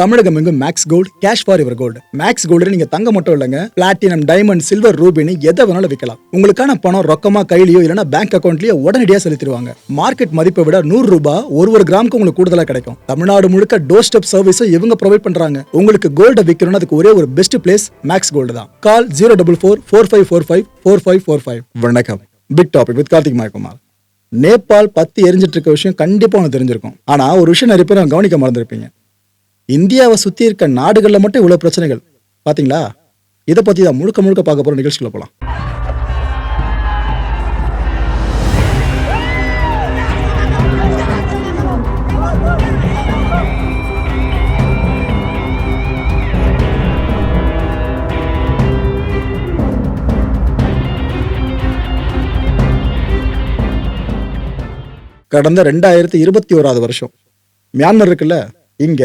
தமிழகம் எங்கும் Max gold cash for your gold Max gold நீங்க தங்க மட்டும் இல்லைங்க. பிளாட்டினம் டைமண்ட் சில்வர் ரூபினி எதை வேணாலும் விற்கலாம் உங்களுக்கான பணம் ரொக்கமா கையிலயோ இல்லைன்னா பேங்க் அக்கௌண்ட்லயோ உடனடியாக செலுத்திடுவாங்க. மார்க்கெட் மதிப்பை விட நூறு ரூபாய் ஒரு ஒரு கிராமுக்கு உங்களுக்கு கூடுதலா கிடைக்கும். தமிழ்நாடு முழுக்க டோர் ஸ்டெப் சர்வீஸும் இவங்க ப்ரொவைட் பண்றாங்க. உங்களுக்கு கோல்ட விற்கணும்னு அதுக்கு ஒரே ஒரு பெஸ்ட் பிளேஸ் மேக்ஸ் கோல்டு தான். Call zero double four four five four five four five four five வணக்கம். Big topic with Karthik Mayakumar Nepal பத்தி எரிஞ்சிட்டு இருக்க விஷயம் கண்டிப்பா உனக்கு தெரிஞ்சிருக்கும். ஆனா ஒரு விஷயம் நிறைய பேர் கவனிக்க மறந்துருப்பீங்க. இந்தியாவை சுத்தி இருக்க நாடுகள்ல மட்டும் இவ்வளவு பிரச்சனைகள். பாத்தீங்களா? இதை பத்தி தான் முழுக்க முழுக்க பார்க்க போற நிகழ்ச்சிகளை போலாம். கடந்த ரெண்டாயிரத்தி இருபத்தி ஓராவது வருஷம். மியான்மர் இருக்குல்ல? இங்க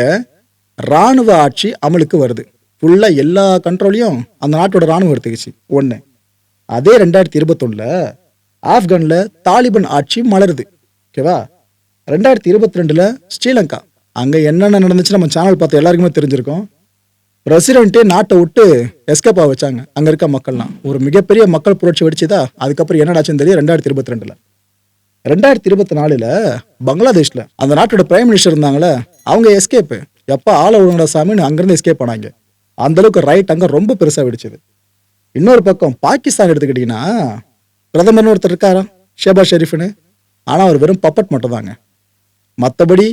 ராணுவ ஆட்சி அமலுக்கு வருது. ஃபுல்லாக எல்லா கண்ட்ரோலையும் அந்த நாட்டோட இராணுவம் எடுத்துக்கிச்சு. ஒன்று அதே ரெண்டாயிரத்தி இருபத்தொன்னில் ஆப்கானில் தாலிபான் ஆட்சி மலருது. ஓகேவா ரெண்டாயிரத்தி இருபத்தி ரெண்டில் ஸ்ரீலங்கா. அங்கே என்னென்ன நடந்துச்சு நம்ம சேனல் பார்த்து எல்லாருக்குமே தெரிஞ்சிருக்கோம். பிரசிடென்ட்டே நாட்டை விட்டு எஸ்கேப்பாக வச்சாங்க. அங்கே இருக்க மக்கள்லாம். ஒரு மிகப்பெரிய மக்கள் புரட்சி வெடிச்சுதா? அதுக்கப்புறம் என்னடாச்சுன்னு தெரியும் ரெண்டாயிரத்தி இருபத்தி ரெண்டில் ரெண்டாயிரத்தி இருபத்தி நாலில் பங்களாதேஷில் அந்த நாட்டோட பிரைம் மினிஸ்டர் இருந்தாங்களே அவங்க எஸ்கேப்பு எப்போ ஆள விடுங்கடா சாமின்னு அங்கேருந்து எஸ்கேப் பண்ணாங்க. அந்த அளவுக்கு ரைட் அங்கே ரொம்ப பெருசாக வெடிச்சது. இன்னொரு பக்கம் பாகிஸ்தான் எடுத்துக்கிட்டிங்கன்னா பிரதமர்னு ஒருத்தர் இருக்காரா ஷேபா ஷெரீஃப்னு. ஆனால் அவர் வெறும் பப்பட் மட்டும் தாங்க மற்றபடி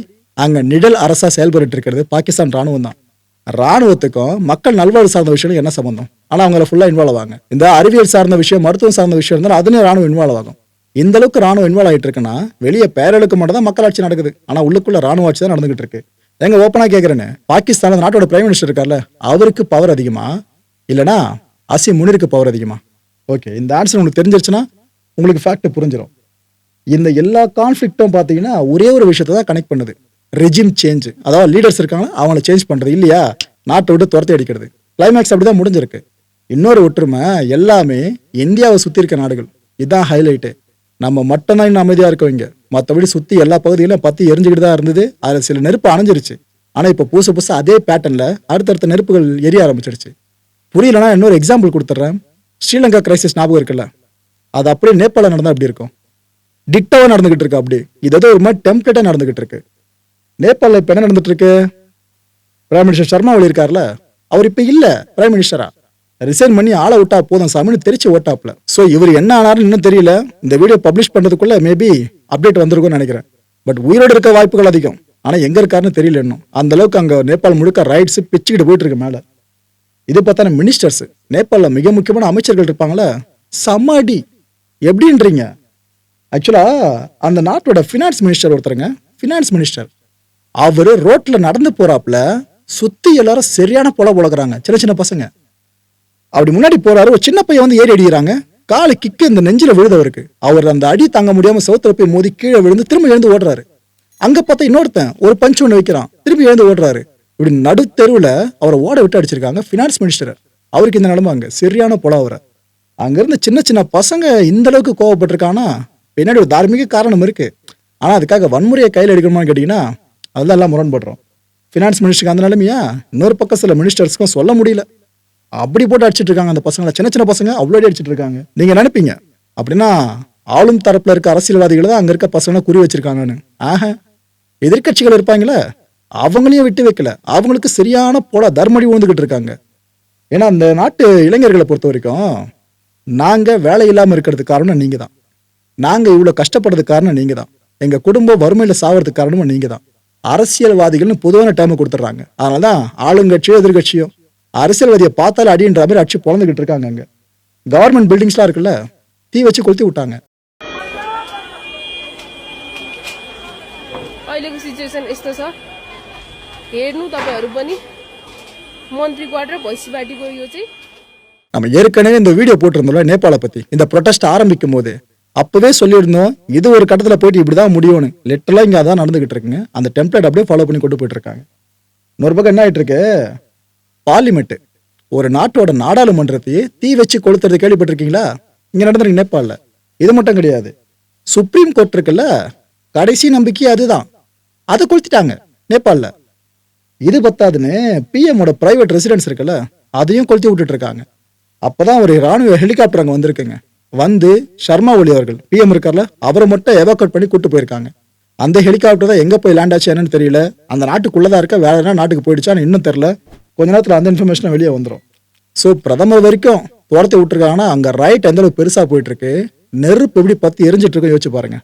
அங்கே நிழல் அரசாக செயல்பட்டு இருக்கிறது பாகிஸ்தான் ராணுவம் தான் ராணுவத்துக்கும் மக்கள் நல்வாழ்வு சார்ந்த விஷயம் என்ன சம்பந்தம்? ஆனால் அவங்கள ஃபுல்லாக இன்வால்வ் ஆவாங்க. இந்த அறிவியல் சார்ந்த விஷயம் மருத்துவம் சார்ந்த விஷயம் இருந்தாலும் அதுலேயும் ராணுவம் இன்வால்வ் ஆகும். இந்த அளவுக்கு ராணுவம் இன்வால்வ் ஆகிட்டு இருக்குன்னா வெளியே பேரலுக்கு மட்டும் தான் மக்களாட்சி நடக்குது. ஆனால் உள்ளுக்குள்ள ராணுவ ஆட்சி தான் நடந்துகிட்டு இருக்கு. எங்க ஓப்பனா கேக்குறேன்னு. பாகிஸ்தான் நாட்டோட பிரைம் மினிஸ்டர் இருக்கார்ல அவருக்கு பவர் அதிகமா? இல்லனா அசி முனிருக்கு பவர் அதிகமா? ஓகே இந்த ஆன்சர் உங்களுக்கு தெரிஞ்சிருச்சுன்னா உங்களுக்கு ஃபேக்ட் புரிஞ்சிடும் இந்த எல்லா கான்ஃப்ளிக்ட்டும் பார்த்தீங்கன்னா ஒரே ஒரு விஷயத்தை தான் கனெக்ட் பண்ணுது. ரெஜிம் சேஞ்ச் அதாவது லீடர்ஸ் இருக்காங்க அவங்கள சேஞ்ச் பண்ணுறது இல்லையா? நாட்டை விட்டு துரத்தி அடிக்கிறது. கிளைமேக்ஸ் அப்படிதான் முடிஞ்சிருக்கு. இன்னொரு ஒற்றுமை எல்லாமே இந்தியாவை சுற்றி இருக்க நாடுகள். இதுதான் ஹைலைட்டு நம்ம மட்டும்தான் இன்னும் அமைதியாக இருக்கவங்க மற்றபடி சுற்றி எல்லா பகுதியிலும் பற்றி எரிஞ்சுக்கிட்டு தான் இருந்தது. அதில் சில நெருப்பு அணைஞ்சிருச்சு. ஆனால் இப்போ புதுசு புதுசாக அதே பேட்டர்னில் அடுத்தடுத்த நெருப்புகள் எரிய ஆரம்பிச்சிருச்சு. புரியலனா இன்னொரு எக்ஸாம்பிள் கொடுத்துட்றேன். ஸ்ரீலங்கா கிரைசிஸ் ஞாபகம் இருக்குல்ல? அது அப்படியே நேபாளில் நடந்தால் அப்படி இருக்கும். டிக்டாவாக நடந்துகிட்டு இருக்கு அப்படி. இது ஏதோ ஒரு மாதிரி டெம்ப்ளேட்டாக நடந்துகிட்டு இருக்கு. நேபாளில் இப்போ என்ன நடந்துட்டு இருக்கு? பிரைம் மினிஸ்டர் சர்மா ஒளி இருக்கார்ல அவர் இப்போ இல்லை பிரைம் மினிஸ்டரா ரிசைன் பண்ணி ஆளை விட்டா போதும் சாமின்னு தெரிச்சு ஓட்டாப்ல ஸோ இவர் என்ன ஆனாருன்னு இன்னும் தெரியல. இந்த வீடியோ பப்ளிஷ் பண்ணுறதுக்குள்ள மேபி அப்டேட் வந்திருக்கும்னு நினைக்கிறேன். பட் உயிரோடு இருக்க வாய்ப்புகள் அதிகம். ஆனால் எங்கே இருக்காருன்னு தெரியல இன்னும். அந்த அளவுக்கு அங்கே நேபாள் முழுக்க ரைட்ஸ் பிச்சுக்கிட்டு போயிட்டு இருக்கு மேலே. இது பார்த்தா மினிஸ்டர்ஸ் நேபாளில் மிக முக்கியமான அமைச்சர்கள் இருப்பாங்களே. சமாடி எப்படின்றீங்க? ஆக்சுவலாக அந்த நாட்டோட ஃபினான்ஸ் மினிஸ்டர் ஒருத்தருங்க. ஃபினான்ஸ் மினிஸ்டர் அவர் ரோட்டில் நடந்து போகிறாப்புல சுற்றி எல்லாரும் சரியான பொல உழகுறாங்க சின்ன சின்ன பசங்க. அப்படி முன்னாடி போறாரு ஒரு சின்ன பையன் வந்து ஏறி அடிக்கிறாங்க. காலு கிக்கு இந்த நெஞ்சில விழுதவருக்கு அவர் அந்த அடி தாங்க முடியாம சவுத்துல போய் மோதி கீழே விழுந்து திரும்ப எழுந்து ஓடுறாரு. அங்க பார்த்தா இன்னொருத்தன் ஒரு பஞ்சு ஒன்று வைக்கிறான். திரும்பி எழுந்து ஓடுறாரு. இப்படி நடு தெருவில் அவரை ஓட விட்டு அடிச்சிருக்காங்க ஃபினான்ஸ் மினிஸ்டர் அவருக்கு இந்த நிலைமை அங்கே சரியான பொல அவரை. சின்ன சின்ன பசங்க இந்த அளவுக்கு கோவப்பட்டிருக்கானா? பின்னாடி ஒரு தார்மீக காரணம் இருக்கு. ஆனால் அதுக்காக வன்முறையை கையில் எடுக்கணுமான்னு கேட்டிங்கன்னா அதெல்லாம் எல்லாம் முரண்படுறோம். ஃபினான்ஸ் மினிஸ்டருக்கு அந்த நிலைமையா? இன்னொரு பக்கம் சில மினிஸ்டர்ஸ்க்கும் சொல்ல முடியல. அப்படி போட்டு அடிச்சிட்டு இருக்காங்க அந்த பசங்களை. சின்ன சின்ன பசங்க அவ்வளோ அடி அடிச்சிட்டு இருக்காங்க. நீங்க நினைப்பீங்க அப்படின்னா ஆளும் தரப்புல இருக்க அரசியல்வாதிகள் தான் அங்க இருக்க பசங்களை குறி வச்சிருக்காங்கன்னு. ஆஹ எதிர்க்கட்சிகள் இருப்பாங்களே அவங்களையும் விட்டு வைக்கல. அவங்களுக்கு சரியான போல தர்மடி விழுந்துகிட்டு இருக்காங்க. ஏன்னா அந்த நாட்டு இளைஞர்களை பொறுத்த வரைக்கும் நாங்க வேலை இல்லாமல் இருக்கிறதுக்கு காரணம் நீங்க தான் நாங்க இவ்வளோ கஷ்டப்படுறதுக்கு காரணம் நீங்க தான் எங்க குடும்பம் வறுமையில சாவறதுக்கு காரணமும் நீங்க தான் அரசியல்வாதிகள்னு பொதுவான டைம் கொடுத்துட்றாங்க. அதனாலதான் ஆளுங்கட்சியோ எதிர்கட்சியோ அரசியல்வாதியை பார்த்தாலும் அடின்ற மாதிரி அடிச்சு பொழந்துகிட்டு இருக்காங்க அங்க கவர்மெண்ட் பில்டிங்ஸ்லாம் இருக்குல்ல தீ வச்சு கொளுத்தி விட்டாங்க अहिलेको सिचुएसन यस्तो छ हेर्नु तपाईँहरू पनि मन्त्री क्वार्टर भैँसी बाटीको यो चाहिँ நம்ம ஏற்கனவே இந்த வீடியோ போட்டிருந்தோம்ல நேபாள பத்தி இந்த ப்ரொடெஸ்ட் ஆரம்பிக்கும் போது அப்பவே சொல்லியிருந்தோம் இது ஒரு கட்டத்துல போயிட்டு இப்படிதான் முடியும்னு லிட்டரலா இங்க அதான் நடந்துகிட்டு இருக்குங்க அந்த டெம்ப்ளேட் அப்படியே ஃபாலோ பண்ணி கொண்டு போயிட்டு இருக்காங்க இன்னொரு பக்கம் என்ன ஆயிட்டு இருக்கு பார்லிமெண்ட் ஒரு நாட்டோட நாடாளுமன்றத்தையே தீ வச்சு கொளுத்துறது கேள்விப்பட்டிருக்கீங்களா? இங்க நடந்துருக்கு நேபாளில். இது மட்டும் கிடையாது. சுப்ரீம் கோர்ட் இருக்குல்ல கடைசி நம்பிக்கை அதுதான். அதை கொளுத்திட்டாங்க நேபாளில். இது பத்தாதுன்னு பிஎம்மோட பிரைவேட் ரெசிடென்ஸ் இருக்குல்ல அதையும் கொளுத்தி விட்டுட்டு இருக்காங்க அப்பதான் ஒரு ராணுவ ஹெலிகாப்டர் அங்கே வந்திருக்குங்க. வந்து ஷர்மா ஒலி அவர்கள் பிஎம் இருக்கார்ல அவரை மட்டும் எவாக்குவேட் பண்ணி கூட்டு போயிருக்காங்க. அந்த ஹெலிகாப்டர் தான் எங்கே போய் லேண்ட் ஆச்சு என்னன்னு தெரியல. அந்த நாட்டுக்குள்ளதான் இருக்க வேற என்ன நாட்டுக்கு போயிடுச்சான்னு இன்னும் தெரில கொஞ்ச நேரத்தில் அந்த இன்ஃபர்மேஷனை வெளியே வந்துடும் ஸோ பிரதமர் வரைக்கும் துரத்தி விட்டுருக்காங்கன்னா அங்கே ரைட் எந்த அளவுக்கு பெருசாக போயிட்டு இருக்கு. நெருப்பு எப்படி பற்றி எரிஞ்சிட்டு யோசிச்சு பாருங்க.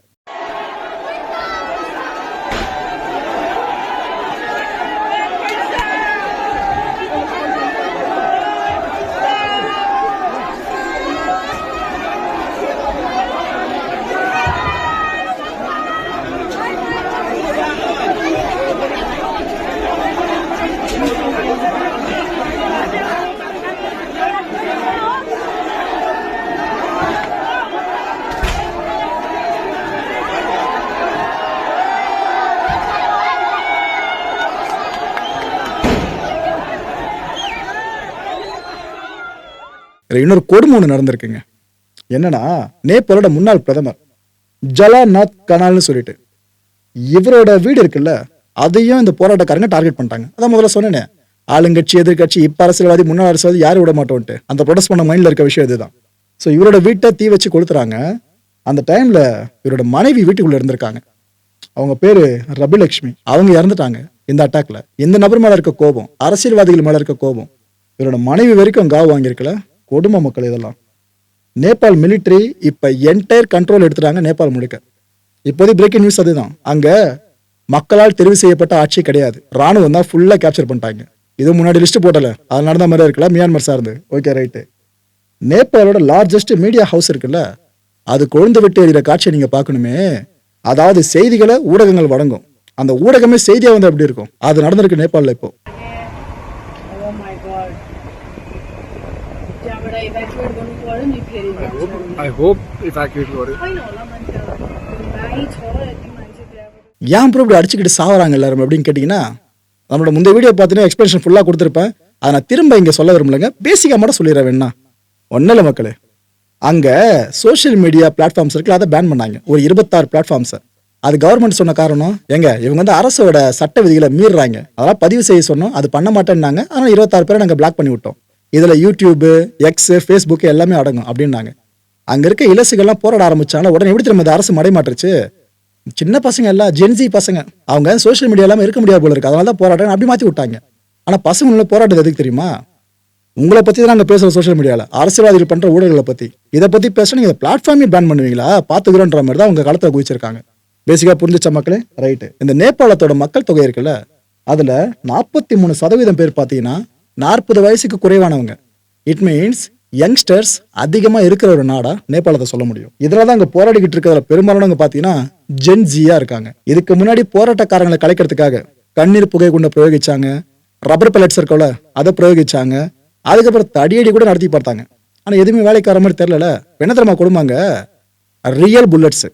இன்னொரு கொடுமை ஒன்று நடந்திருக்குங்க. என்னன்னா நேபாளோட முன்னாள் பிரதமர் ஜலாநாத் கனால்னு சொல்லிட்டு இவரோட வீடு இருக்குல்ல அதையும் இந்த போராட்டக்காரங்க டார்கெட் பண்ணிட்டாங்க. அதான் முதல்ல சொன்னேனே ஆளுங்கட்சி எதிர்கட்சி இப்ப அரசியல்வாதி முன்னாள் அரசியல்வாதி யாரும் விட மாட்டோம்ட்டு அந்த ப்ரொடெஸ்ட் பண்ண மைண்ட்ல இருக்க விஷயம் இதுதான். ஸோ இவரோட வீட்டை தீ வச்சு கொளுத்துறாங்க. அந்த டைம்ல இவரோட மனைவி வீட்டுக்குள்ள இருந்திருக்காங்க. அவங்க பேரு ரபிலக்ஷ்மி. அவங்க இறந்துட்டாங்க இந்த அட்டாக்ல இந்த நபர் மேல இருக்க கோபம் அரசியல்வாதிகள் மேல இருக்க கோபம். இவரோட மனைவி வரைக்கும் காவு வாங்கியிருக்கல. கொடுமை மக்கள் இதெல்லாம். நேபாள் மிலிட்ரி இப்போ என்டையர் கண்ட்ரோல் எடுத்துட்டாங்க நேபாள் முழுக்க. இப்போதைக்கு பிரேக்கிங் நியூஸ் அதுதான். அங்கே மக்களால் தெரிவு செய்யப்பட்ட ஆட்சி கிடையாது. ராணுவம் தான் ஃபுல்லாக கேப்சர் பண்ணிட்டாங்க. இது முன்னாடி லிஸ்ட் போட்டல. அது நடந்த மாதிரி இருக்குல்ல? மியான்மர் சார்ந்து. ஓகே ரைட்டு நேபாளோட லார்ஜஸ்ட் மீடியா ஹவுஸ் இருக்குல்ல? அது கொழுந்து விட்டு எறிகிற காட்சியை நீங்க பார்க்கணுமே. அதாவது செய்திகளை ஊடகங்கள் வழங்கும். அந்த ஊடகமே செய்தியாக வந்து அப்படி இருக்கும்? அது நடந்திருக்கு நேபாளில் இப்போ. ஏன் அப்புறம் இப்படி அடிச்சுக்கிட்டு சாவறாங்க எல்லாரும் அப்படின்னு கேட்டிங்கன்னா நம்மளோட முந்தைய வீடியோ பார்த்தீங்கன்னா எக்ஸ்பிளேஷன் ஃபுல்லாக கொடுத்துருப்பேன். அதை நான் திரும்ப இங்கே சொல்ல விரும்பலைங்க. பேசிக்காக மட்டும் சொல்லிடுறேன் வேணா ஒன்றும் இல்லை மக்களே. அங்கே சோஷியல் மீடியா பிளாட்ஃபார்ம்ஸ் இருக்குல்ல அதை பேன் பண்ணாங்க. ஒரு இருபத்தாறு பிளாட்ஃபார்ம்ஸை அது கவர்மெண்ட் சொன்ன காரணம் எங்க இவங்க வந்து அரசோட சட்ட விதிகளை மீறுறாங்க. அதெல்லாம் பதிவு செய்ய சொன்னோம் அது பண்ண மாட்டேன்னாங்க. ஆனால் இருபத்தாறு பேரை நாங்கள் பிளாக் பண்ணி விட்டோம். இதில் யூடியூபு எக்ஸு ஃபேஸ்புக்கு எல்லாமே அடங்கும் அப்படின்னாங்க. அங்கே இருக்க இலசுகள்லாம் போராட ஆரம்பிச்சாங்க. உடனே எப்படி திரும்ப அரசு மடைமாட்டுருச்சு சின்ன பசங்க எல்லாம் ஜென்சி பசங்க. அவங்க சோஷியல் மீடியா இல்லாமல் இருக்க முடியாது போல இருக்கு. அதனால தான் போராட்டம் அப்படி மாற்றி விட்டாங்க. ஆனால் பசங்க போராட்டம் போராட்டது எதுக்கு தெரியுமா? உங்களை பற்றி தான் நாங்கள் பேசுகிறோம் சோஷியல் மீடியாவில் அரசியல்வாதிகள் பண்ணுற ஊழல்களை பற்றி இதை பற்றி பேச நீங்கள் பிளாட்ஃபார்மே பேன் பண்ணுவீங்களா? பார்த்துக்கிறோன்ற மாதிரி தான் உங்கள் காலத்துல குதிச்சிருக்காங்க பேசிக்காக புரிஞ்சுச்சா மக்களே? ரைட்டு இந்த நேபாளத்தோட மக்கள் தொகை இருக்குல்ல அதில் நாற்பத்தி மூணு சதவீதம் பேர் பார்த்தீங்கன்னா நாற்பது வயசுக்கு குறைவானவங்க. இட் மீன்ஸ் யங்ஸ்டர்ஸ் அதிகமா இருக்கிற ஒரு நாடா நேபாளத்தை சொல்ல முடியும். இதில் தான் அங்க போராடிக்கிட்டு இருக்கிறதுல பெரும்பாலானவங்க பாத்தீங்கன்னா ஜென் ஜியா இருக்காங்க. இதுக்கு முன்னாடி போராட்டக்காரங்களை கலைக்கிறதுக்காக கண்ணீர் புகை குண்டை பிரயோகிச்சாங்க ரப்பர் பெலட்ஸ் இருக்கோல அதை பிரயோகிச்சாங்க அதுக்கப்புறம் தடியடி கூட நடத்தி பார்த்தாங்க. ஆனா எதுவுமே வேலைக்கார மாதிரி தெரியல என்ன தெரியுமா கொடுமாங்க ரியல் புல்லட்ஸ்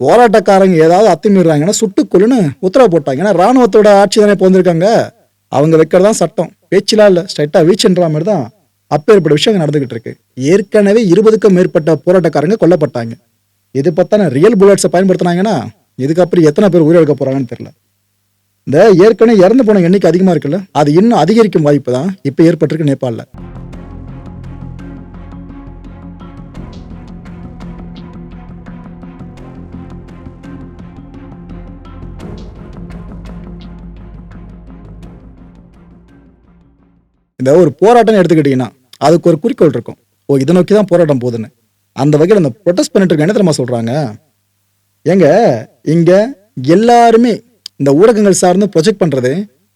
போராட்டக்காரங்க ஏதாவது அத்துமீறாங்கன்னா சுட்டுக்கொள்ளுன்னு உத்தரவு போட்டாங்க. ஏன்னா ராணுவத்தோட ஆட்சி தானே இப்போ வந்திருக்காங்க. அவங்க வைக்கிறதான் சட்டம். பேச்சிலா இல்லை. ஸ்ட்ரைட்டா வீச்சுன்ற மாதிரி தான் அப்பேற்பட்ட விஷயங்கள் நடந்துகிட்டு இருக்கு ஏற்கனவே இருபதுக்கும் மேற்பட்ட போராட்டக்காரங்க கொல்லப்பட்டாங்க. இது பார்த்தா ரியல் புல்லட்ஸை பயன்படுத்தினாங்கன்னா இதுக்கப்புறம் எத்தனை பேர் உயிரிழக்க போறாங்கன்னு தெரியல. இந்த ஏற்கனவே இறந்து போன எண்ணிக்கை அதிகமா இருக்குல்ல அது இன்னும் அதிகரிக்கும் வாய்ப்பு தான் இப்போ ஏற்பட்டிருக்கு நேபாளில். இந்த ஒரு போராட்டம் எடுத்துக்கிட்டீங்கன்னா அதுக்கு ஒரு குறிக்கோள் இருக்கும். ஓ இதை நோக்கி தான் போராட்டம் போகுதுன்னு. அந்த வகையில் அந்த ப்ரொடெஸ்ட் பண்ணிட்டு இருக்க என்ன தெரியுமா ஏங்க இங்கே எல்லாருமே இந்த ஊடகங்கள் சார்ந்து ப்ரொஜெக்ட் பண்ணுறது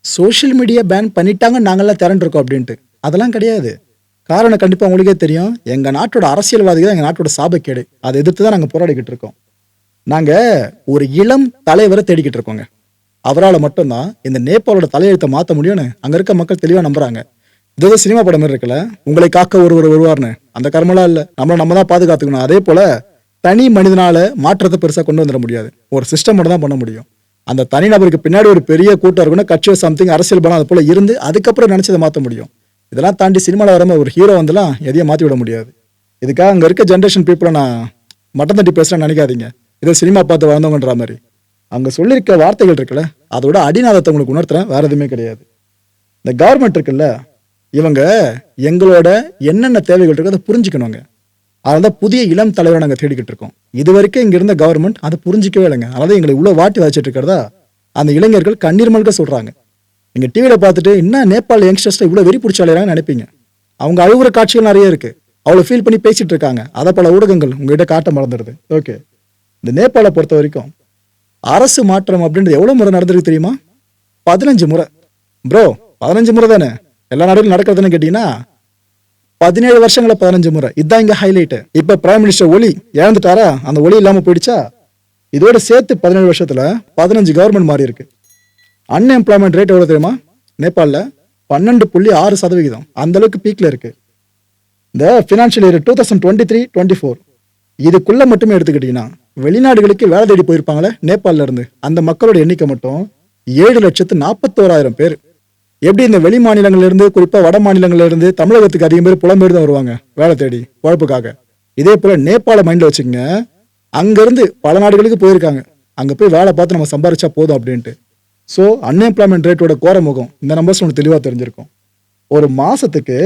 சோஷியல் மீடியா பேன் பண்ணிட்டாங்க நாங்கெல்லாம் திரண்டு அப்படின்ட்டு. அதெல்லாம் கிடையாது. காரணம் கண்டிப்பாக உங்களுக்கே தெரியும். எங்கள் நாட்டோட அரசியல்வாதிகள் எங்கள் நாட்டோட சாபக்கேடு அதை எதிர்த்து தான் நாங்கள் போராடிக்கிட்டு இருக்கோம். நாங்கள் ஒரு இளம் தலைவரை தேடிக்கிட்டு இருக்கோங்க. அவரால் மட்டும்தான் இந்த நேபாளோட தலையெழுத்தை மாற்ற முடியும்னு அங்கே இருக்க மக்கள் தெளிவாக நம்புறாங்க. ஏதோ சினிமா படம் மாதிரி இருக்குல்ல? உங்களை காக்க ஒருவர் வருவார்னு. அந்த கர்மலாம் இல்லை. நம்மளை நம்ம தான் பாதுகாத்துக்கணும். அதே போல் தனி மனிதனால் மாற்றத்தை பெருசாக கொண்டு வந்துட முடியாது. ஒரு சிஸ்டம் மட்டும் தான் பண்ண முடியும். அந்த தனிநபருக்கு பின்னாடி ஒரு பெரிய கூட்டம் இருக்கணும் கட்சியோ சம்திங் அரசியல் பலம் அது போல் இருந்து அதுக்கப்புறம் நினச்சதை மாற்ற முடியும். இதெல்லாம் தாண்டி சினிமாவில் வரமா ஒரு ஹீரோ வந்துலாம் எதையும் மாற்றி விட முடியாது. இதுக்காக அங்கே இருக்க ஜென்ரேஷன் பீப்புளை நான் மட்டம் தட்டி பேசுகிறேன்னு நினைக்காதீங்க. இதோ சினிமா பார்த்து வளர்ந்தவங்கன்ற மாதிரி. அங்கே சொல்லியிருக்க வார்த்தைகள் இருக்குல்ல அதோட அடிநாதத்தை உங்களுக்கு உணர்த்துறேன். வேறு எதுவுமே கிடையாது. இந்த கவர்மெண்ட் இருக்குல்ல இவங்க எங்களோட என்னென்ன தேவைகள் இருக்கோ அதை புரிஞ்சுக்கணுங்க அதனால புதிய இளம் தலைவரை நாங்கள் தேடிக்கிட்டு இருக்கோம். இது வரைக்கும் இங்க இருந்த கவர்மெண்ட் அதை புரிஞ்சிக்கவே இல்லைங்க. அதாவது எங்களை இவ்வளோ வாட்டி வச்சுட்டு இருக்கிறதா? அந்த இளைஞர்கள் கண்ணீர் மல்க சொல்றாங்க. நீங்க டிவியில பார்த்துட்டு என்ன நேபாள் யங்ஸ்டர்ஸ் இவ்வளோ வெறி பிடிச்ச நினைப்பீங்க? அவங்க அழுகுற காட்சிகள் நிறைய இருக்கு. அவ்வளோ ஃபீல் பண்ணி பேசிட்டு இருக்காங்க. அதை பல ஊடகங்கள் உங்ககிட்ட காட்ட மறந்துடுது. ஓகே இந்த நேபாளை பொறுத்த வரைக்கும் அரசு மாற்றம் அப்படின்றது எவ்வளோ முறை நடந்திருக்கு தெரியுமா? பதினஞ்சு முறை. ப்ரோ பதினஞ்சு முறை தானே? எல்லா நாடுகளும் நடக்கிறதுன்னு கேட்டீங்கன்னா பதினேழு வருஷங்களில் பதினஞ்சு முறை. இதுதான் இங்கே ஹைலைட்டு இப்போ பிரைம் மினிஸ்டர் ஒலி இழந்துட்டாரா? அந்த ஒலி இல்லாமல் போயிடுச்சா? இதோட சேர்த்து பதினேழு வருஷத்தில் பதினஞ்சு கவர்மெண்ட் மாறி இருக்கு அன்எம்ப்ளாய்மெண்ட் ரேட் எவ்வளோ தெரியுமா? நேபாளில் பன்னெண்டு புள்ளி ஆறு சதவிகிதம். அந்தளவுக்கு பீக்கில் இருக்கு. இந்த financial year two thousand twenty three twenty four இதுக்குள்ளே மட்டுமே எடுத்துக்கிட்டிங்கன்னா வெளிநாடுகளுக்கு வேலை தேடி போயிருப்பாங்களே நேபாளில் இருந்து. அந்த மக்களோட எண்ணிக்கை மட்டும் ஏழு லட்சத்து நாற்பத்தோராயிரம் பேர். எப்படி இந்த வெளி மாநிலங்கள்லேருந்து குறிப்பாக வட மாநிலங்கள்லேருந்து தமிழகத்துக்கு அதிகம் பேர் புலம்பெயர் தான் வருவாங்க வேலை தேடி குழப்புக்காக இதே போல் நேபாள மைண்டில் வச்சுக்கோங்க அங்கேருந்து பல நாடுகளுக்கு போயிருக்காங்க. அங்கே போய் வேலை பார்த்து நம்ம சம்பாரிச்சா போதும் அப்படின்ட்டு. ஸோ அன்எம்ப்ளாய்மெண்ட் ரேட்டோட கோர முகம் இந்த நம்பர்ஸ் ஒன்று தெளிவாக தெரிஞ்சிருக்கும். ஒரு மாதத்துக்கு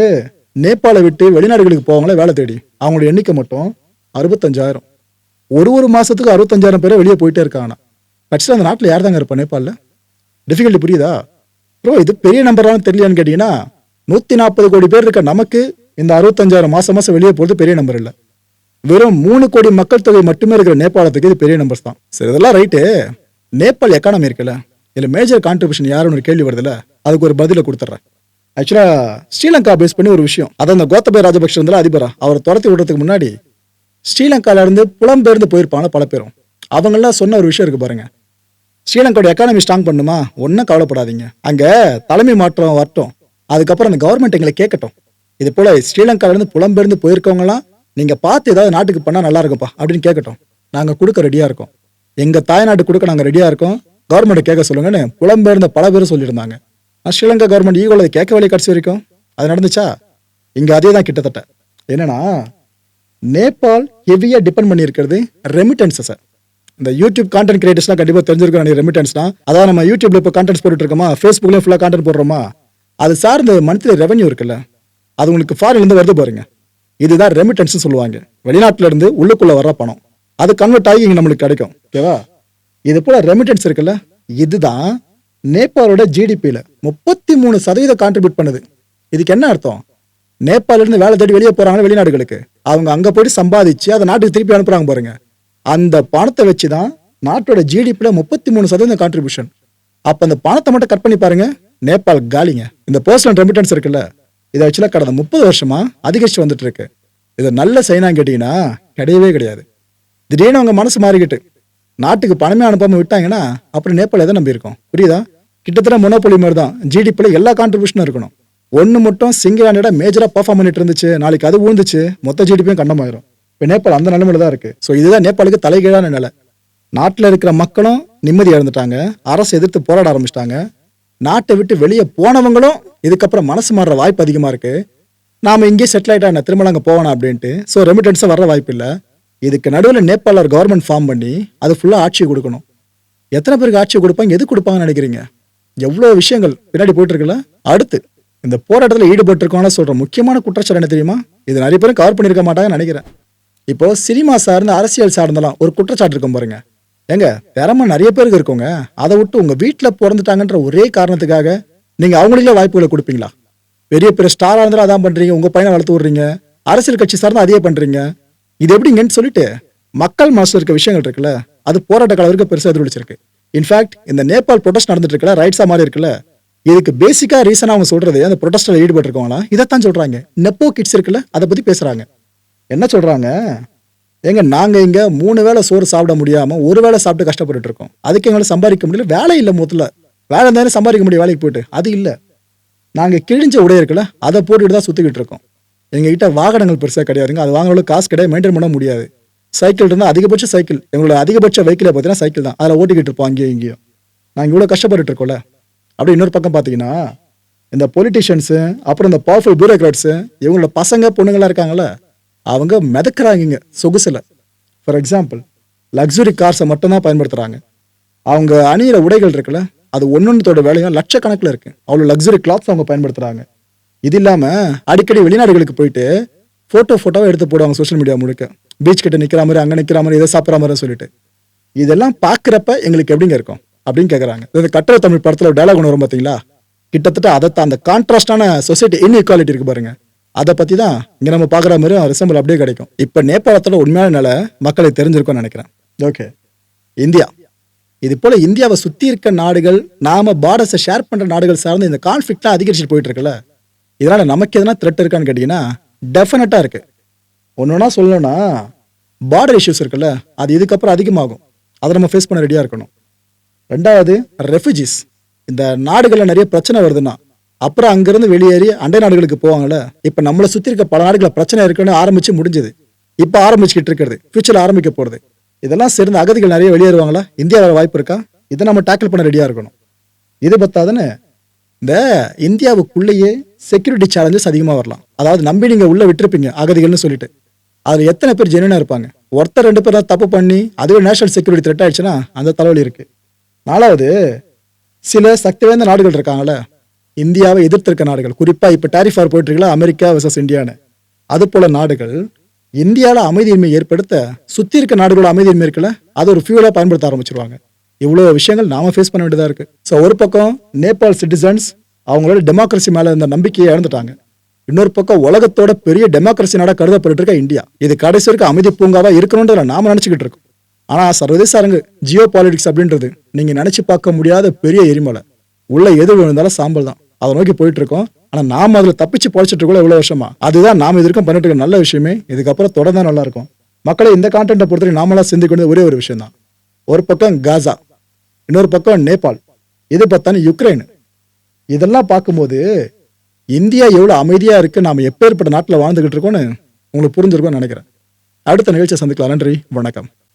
நேபாளை விட்டு வெளிநாடுகளுக்கு போவாங்களே வேலை தேடி? அவங்களோட எண்ணிக்கை மட்டும் அறுபத்தஞ்சாயிரம். ஒரு ஒரு மாதத்துக்கு அறுபத்தஞ்சாயிரம் பேர் வெளியே போயிட்டே இருக்காங்க கட்சியில் அந்த நாட்டில் யார் தாங்க இருப்பா நேபாளில்? டிஃபிகல்ட்டி புரியுதா? ப்ரோ இது பெரிய நம்பரானு தெரியலன்னு கேட்டீங்கன்னா நூற்றி நாற்பது கோடி பேர் இருக்க நமக்கு இந்த அறுபத்தஞ்சாயிரம் மாசம் மாசம் வெளியே போகிறது பெரிய நம்பர் இல்லை. வெறும் மூணு கோடி மக்கள் தொகை மட்டுமே இருக்கிற நேபாளத்துக்கு இது பெரிய நம்பர்ஸ் தான். சரி இதெல்லாம் ரைட்டு நேபாள் எக்கானமி இருக்குல்ல இதில் மேஜர் கான்ட்ரிபியூஷன் யாருன்னு ஒரு கேள்வி வருதுல்ல அதுக்கு ஒரு பதிலை கொடுத்துட்றேன். ஆக்சுவலாக ஸ்ரீலங்கா பேஸ் பண்ணி ஒரு விஷயம். அதான் அந்த கோத்தபய ராஜபக்ஷ இருந்தால அதிபரா. அவரை துரத்தி விடுறதுக்கு முன்னாடி ஸ்ரீலங்கால இருந்து புலம்பெயர்ந்து போயிருப்பாங்க பல பேரும். அவங்கெல்லாம் சொன்ன ஒரு விஷயம் இருக்கு பாருங்க. ஸ்ரீலங்காவோட எக்கானமி ஸ்ட்ராங் பண்ணுமா? ஒன்றும் கவலைப்படாதீங்க. அங்கே தலைமை மாற்றம் வரட்டும். அதுக்கப்புறம் அந்த கவர்மெண்ட் எங்களை கேட்கட்டும். இது போல ஸ்ரீலங்காவிலேருந்து புலம்பெயர்ந்து போயிருக்கவங்களாம் நீங்கள் பார்த்து ஏதாவது நாட்டுக்கு பண்ணால் நல்லா இருக்கும்ப்பா அப்படின்னு கேட்கட்டும். நாங்கள் கொடுக்க ரெடியாக இருக்கோம். எங்கள் தாய்நாட்டு கொடுக்க நாங்கள் ரெடியாக இருக்கோம். கவர்மெண்ட் கேட்க சொல்லுங்கன்னு புலம்பெயர்ந்த பல பேர் சொல்லியிருந்தாங்க. ஸ்ரீலங்கா கவர்மெண்ட் ஈகோல கேட்க வேலை கடைசி வரைக்கும்? அது நடந்துச்சா? இங்கே அதே தான் கிட்டத்தட்ட. என்னன்னா நேபாள் ஹெவியாக டிபெண்ட் பண்ணியிருக்கிறது ரெமிட்டன்ஸை இந்த யூடியூப் கான்டென்ட் கிரியேட்டர்ஸ்லாம் கண்டிப்பாக தெரிஞ்சிருக்கோம் ரெமிட்டன்ஸ்னா அதாவது நம்ம யூடியூப்ல இப்போ கான்டென்ட் போட்டுட்டு இருக்கோமா? ஃபேஸ்புக்லேயும் ஃபுல்லாக கான்டென்ட் போடுறோமா? அது சார்ந்த மந்த்லி ரெவன்யூ இருக்குல்ல அது உங்களுக்கு ஃபாரின்லேருந்து வருது பாருங்க. இதுதான் ரெமிட்டன்ஸ் சொல்லுவாங்க. வெளிநாட்டிலேருந்து உள்ளுக்குள்ளே வர பணம். அது கன்வெர்ட் ஆகி இங்கே நம்மளுக்கு கிடைக்கும். ஓகேவா? இது போல ரெமிட்டன்ஸ் இருக்குல்ல இதுதான் நேபாளோட ஜிடிபியில் முப்பத்தி மூணு சதவீதம் கான்ட்ரிபியூட் பண்ணுது. இதுக்கு என்ன அர்த்தம்? நேபாளிலேருந்து வேலை தேடி வெளியே போகிறாங்க வெளிநாடுகளுக்கு? அவங்க அங்கே போயிட்டு சம்பாதிச்சு அதை நாட்டுக்கு திருப்பி அனுப்புகிறாங்க பாருங்க. அந்த பணத்தை வச்சு தான் நாட்டோட ஜிடிபியில் முப்பத்தி மூணு சதவீதம் கான்ட்ரிபியூஷன் அப்போ அந்த பணத்தை மட்டும் கட் பண்ணி பாருங்க. நேபாள் காலிங்க. இந்த பர்சனல் ரெமிட்டன்ஸ் இருக்குல்ல இதை வச்சுல கடந்த முப்பது வருஷமா அதிகரிச்சு வந்துட்டு இருக்கு இது நல்ல சைனா கேட்டீங்கன்னா கிடையவே கிடையாது. திடீர்னு அவங்க மனசு மாறிக்கிட்டு நாட்டுக்கு பணமே அனுப்பாமல் விட்டாங்கன்னா அப்புறம் நேபாள் எதை நம்பியிருக்கோம்? புரியுதா? கிட்டத்தட்ட மொனோபொலி மாதிரி தான் ஜிடிபியில் எல்லா கான்ட்ரிபியூஷனும் இருக்கணும். ஒன்று மட்டும் சிங்கிள் ஹேண்டடாக மேஜராக பர்ஃபார்ம் பண்ணிட்டு இருந்துச்சு. நாளைக்கு அது ஊழ்ந்துச்சு மொத்த ஜிடிபியும் கண்டமாயிரும். இப்போ நேபாள் அந்த நிலைமையில தான் இருக்கு. ஸோ இதுதான் நேபாளுக்கு தலைகீழான நிலை. நாட்டில் இருக்கிற மக்களும் நிம்மதி இழந்துட்டாங்க அரசு எதிர்த்து போராட ஆரம்பிச்சிட்டாங்க. நாட்டை விட்டு வெளியே போனவங்களும் இதுக்கப்புறம் மனசு மாறுற வாய்ப்பு அதிகமாக இருக்கு. நாம் இங்கேயே செட்டில் ஆகிட்டா என்ன? திரும்ப அங்கே போகணும் அப்படின்ட்டு. ஸோ ரெமிட்டன்ஸாக வர வாய்ப்பு இல்லை. இதுக்கு நடுவில் நேபாளர் கவர்மெண்ட் ஃபார்ம் பண்ணி அது ஃபுல்லாக ஆட்சி கொடுக்கணும். எத்தனை பேருக்கு ஆட்சி கொடுப்பாங்க? எது கொடுப்பாங்கன்னு நினைக்கிறீங்க? எவ்வளோ விஷயங்கள் பின்னாடி போயிட்டு இருக்குல்ல? அடுத்து இந்த போராட்டத்தில் ஈடுபட்டிருக்கோம்னு சொல்கிற முக்கியமான குற்றச்சாட்டு என்ன தெரியுமா? இது நிறைய பேரும் கவர் பண்ணியிருக்க மாட்டாங்கன்னு நினைக்கிறேன். இப்போ சினிமா சார்ந்து அரசியல் சார்ந்தெல்லாம் ஒரு குற்றச்சாட்டு இருக்கும் பாருங்க. ஏங்க திறமை நிறைய பேருக்கு இருக்குங்க. அதை விட்டு உங்க வீட்டில் பிறந்துட்டாங்கன்ற ஒரே காரணத்துக்காக நீங்க அவங்களுக்கே வாய்ப்புகளை கொடுப்பீங்களா? பெரிய பெரிய ஸ்டாரா இருந்தாலும் அதான் பண்றீங்க உங்க பையனை வளர்த்து விடுறீங்க. அரசியல் கட்சி சார்ந்து அதே பண்றீங்க. இது எப்படிங்கன்னு சொல்லிட்டு மக்கள் மனசு இருக்க விஷயங்கள் இருக்குல்ல அது போராட்ட கால வரைக்கும் எதிரொலிச்சிருக்கு. இன்ஃபேக்ட் இந்த நேபாள் ப்ரொடெஸ்ட் நடந்துட்டு இருக்கல ரைட்ஸா மாதிரி இருக்குல்ல இதுக்கு பேசிக்கா ரீசனா அவங்க சொல்றது அந்த ப்ரொடெஸ்ட்ல ஈடுபட்டு இருக்கவங்களா இதைத்தான் சொல்றாங்க. நெப்போ கிட்ஸ் இருக்குல்ல அதை பத்தி பேசுறாங்க. என்ன சொல்கிறாங்க ஏங்க நாங்கள் இங்கே மூணு வேளை சோறு சாப்பிட முடியாமல் ஒரு வேளை சாப்பிட்டு கஷ்டப்பட்டுட்டு இருக்கோம். அதுக்கு எங்களால சம்பாதிக்க முடியல. வேலை இல்லை மொத்தத்தில் வேலை இருந்தாலும் சம்பாதிக்க முடியும் வேலைக்கு போயிட்டு? அது இல்லை. நாங்கள் கிழிஞ்ச உடை இருக்குல்ல அதை போட்டுட்டு தான் சுற்றிக்கிட்டு இருக்கோம். எங்ககிட்ட வாகனங்கள் பெருசாக கிடையாதுங்க அது வாங்கினாலும் காசு கிடையாது மெயின்டைன் பண்ண முடியாது. சைக்கிள் இருந்தால் அதிகபட்ச சைக்கிள் எங்களோட அதிகபட்ச வெஹிக்கிளை பார்த்தீங்கன்னா சைக்கிள் தான். அதில் ஓட்டிக்கிட்டு இருப்போம் அங்கேயும் இங்கேயும். நாங்கள் இவ்வளோ கஷ்டப்பட்டுட்டு இருக்கோம்ல. அப்படி இன்னொரு பக்கம் பார்த்தீங்கன்னா இந்த பொலிட்டிஷியன்ஸு அப்புறம் இந்த பவர்ஃபுல் பியூரோக்ராட்ஸு இவங்களோட பசங்க பொண்ணுங்களாம் இருக்காங்களே அவங்க மிதக்குறாங்க சொகுசில். ஃபார் எக்ஸாம்பிள் லக்ஸுரி கார்ஸை மட்டும்தான் பயன்படுத்துகிறாங்க அவங்க அணியிற உடைகள் இருக்குல்ல அது ஒன்னொன்னத்தோட வேலையும் லட்சக்கணக்கில் இருக்கு. அவ்வளோ லக்ஸுரி கிளாத்ஸ் அவங்க பயன்படுத்துகிறாங்க இது இல்லாமல் அடிக்கடி வெளிநாடுகளுக்கு போயிட்டு ஃபோட்டோ ஃபோட்டோவாக எடுத்து போடுவாங்க சோஷியல் மீடியா முழுக்க. பீச் கிட்ட நிற்கிற மாதிரி அங்கே நிற்கிற மாதிரி இதை சாப்பிட்ற மாதிரி சொல்லிட்டு. இதெல்லாம் பார்க்குறப்ப எங்களுக்கு எப்படிங்க இருக்கும்? அப்படின்னு கேட்குறாங்க இந்த கட்டுரை தமிழ் படத்தில் டயலாக் ஒன்று வரும் பார்த்தீங்களா கிட்டத்தட்ட அதை அந்த கான்ட்ராஸ்டான சொசைட்டி இன்இக்வாலிட்டி இருக்கு பாருங்க. அதை பற்றி தான் இங்கே நம்ம பார்க்குற மாதிரி ரிசம்பிள் அப்படியே கிடைக்கும். இப்போ நேபாளத்தோட உண்மையான நிலை மக்களுக்கு தெரிஞ்சிருக்கும்னு நினைக்கிறேன். Okay India. இது போல இந்தியாவை சுற்றி இருக்க நாடுகள் நாம பார்டர்ஸை ஷேர் பண்ணுற நாடுகள் சார்ந்து இந்த கான்ஃப்ளிக்ட்லாம் அதிகரிச்சுட்டு போயிட்டு இருக்குல்ல? இதனால நமக்கு எதனா த்ரெட் இருக்கான்னு கேட்டிங்கன்னா டெஃபினட்டாக இருக்கு. ஒன்று ஒன்றா சொல்லணும்னா பார்டர் இஷ்யூஸ் இருக்குல்ல அது இதுக்கப்புறம் அதிகமாகும். அதை நம்ம ஃபேஸ் பண்ண ரெடியாக இருக்கணும். ரெண்டாவது ரெஃப்யூஜிஸ் இந்த நாடுகளில் நிறைய பிரச்சனை வருதுன்னா அப்புறம் அங்கிருந்து வெளியேறி அண்டை நாடுகளுக்கு போவாங்கல்ல? இப்போ நம்மளை சுற்றி இருக்க பல நாடுகளில் பிரச்சனை இருக்குன்னு ஆரம்பிச்சு முடிஞ்சது. இப்போ ஆரம்பிச்சுக்கிட்டு இருக்கிறது. ஃபியூச்சரில் ஆரம்பிக்க போகிறது இதெல்லாம் சேர்ந்து அகதிகள் நிறைய வெளியேறுவாங்களா? இந்தியா வர வாய்ப்பு இருக்கா? இதை நம்ம டேக்கிள் பண்ண ரெடியாக இருக்கணும். இது பத்தாதுன்னு இந்த இந்தியாவுக்குள்ளேயே செக்யூரிட்டி சேலஞ்சஸ் அதிகமாக வரலாம். அதாவது நம்பி நீங்கள் உள்ளே விட்டுருப்பீங்க அகதிகள்னு சொல்லிட்டு. அதில் எத்தனை பேர் ஜெனுவனாக இருப்பாங்க? ஒருத்தர் ரெண்டு பேர் தான் தப்பு பண்ணி அதுவே நேஷனல் செக்யூரிட்டி த்ரெட் ஆயிடுச்சுன்னா அந்த தலைவலி இருக்குது நாலாவது சில சக்தி வாய்ந்த நாடுகள் இருக்காங்களே இந்தியாவை எதிர்த்திருக்க நாடுகள். குறிப்பாக இப்போ டாரிஃப் வார் போயிட்டுருக்கல அமெரிக்கா விசஸ் இந்தியான்னு. அது போல் நாடுகள் இந்தியாவில் அமைதியின்மை ஏற்படுத்த சுற்றி இருக்க நாடுகளோட அமைதியின்மை இருக்குல்ல அது ஒரு ஃபியூலாக பயன்படுத்த ஆரம்பிச்சிருவாங்க. இவ்வளோ விஷயங்கள் நாம ஃபேஸ் பண்ண வேண்டியதாக இருக்குது ஸோ ஒரு பக்கம் நேபாள் சிட்டிசன்ஸ் அவங்களோட டெமோக்ரஸி மேலே இருந்த நம்பிக்கையை இழந்துட்டாங்க. இன்னொரு பக்கம் உலகத்தோட பெரிய டெமோக்ரஸி நாடாக கருதப்பட்டு இருக்க இந்தியா. இது கடைசி வரைக்கும் அமைதி பூங்காவாக இருக்கணுன்றத நாம நினச்சிக்கிட்டு இருக்கோம். ஆனால் சர்வதேச அரங்கு ஜியோ பாலிடிக்ஸ் அப்படின்றது நீங்கள் நினச்சி பார்க்க முடியாத பெரிய எரிமலை. உள்ள எது விழுந்தாலும் சாம்பல் தான். அதை நோக்கி போயிட்டு இருக்கோம் ஆனால் நாம் அதில் தப்பிச்சு பொழைச்சிட்டு இருக்கோம் இவ்வளோ வருஷமா? அதுதான் நாம் இது வரைக்கும் பண்ணிட்டு இருக்க நல்ல விஷயமே. இதுக்கப்புறம் தொடர்ந்தா நல்லா இருக்கும் மக்களை இந்த கான்டென்ட்டை பொறுத்தவரை நாமெல்லாம் சிந்திக்க வேண்டியது ஒரே ஒரு விஷயம் தான் ஒரு பக்கம் காசா இன்னொரு பக்கம் நேபாள் இது பார்த்தாலும் யுக்ரைன். இதெல்லாம் பார்க்கும்போது இந்தியா எவ்வளோ அமைதியாக இருக்கு நாம எப்பேற்பட்ட நாட்டில் வாழ்ந்துக்கிட்டு இருக்கோம்னு உங்களுக்கு புரிஞ்சிருக்கும்னு நினைக்கிறேன். அடுத்த நிகழ்ச்சியை சந்திக்கலாம். நன்றி வணக்கம்.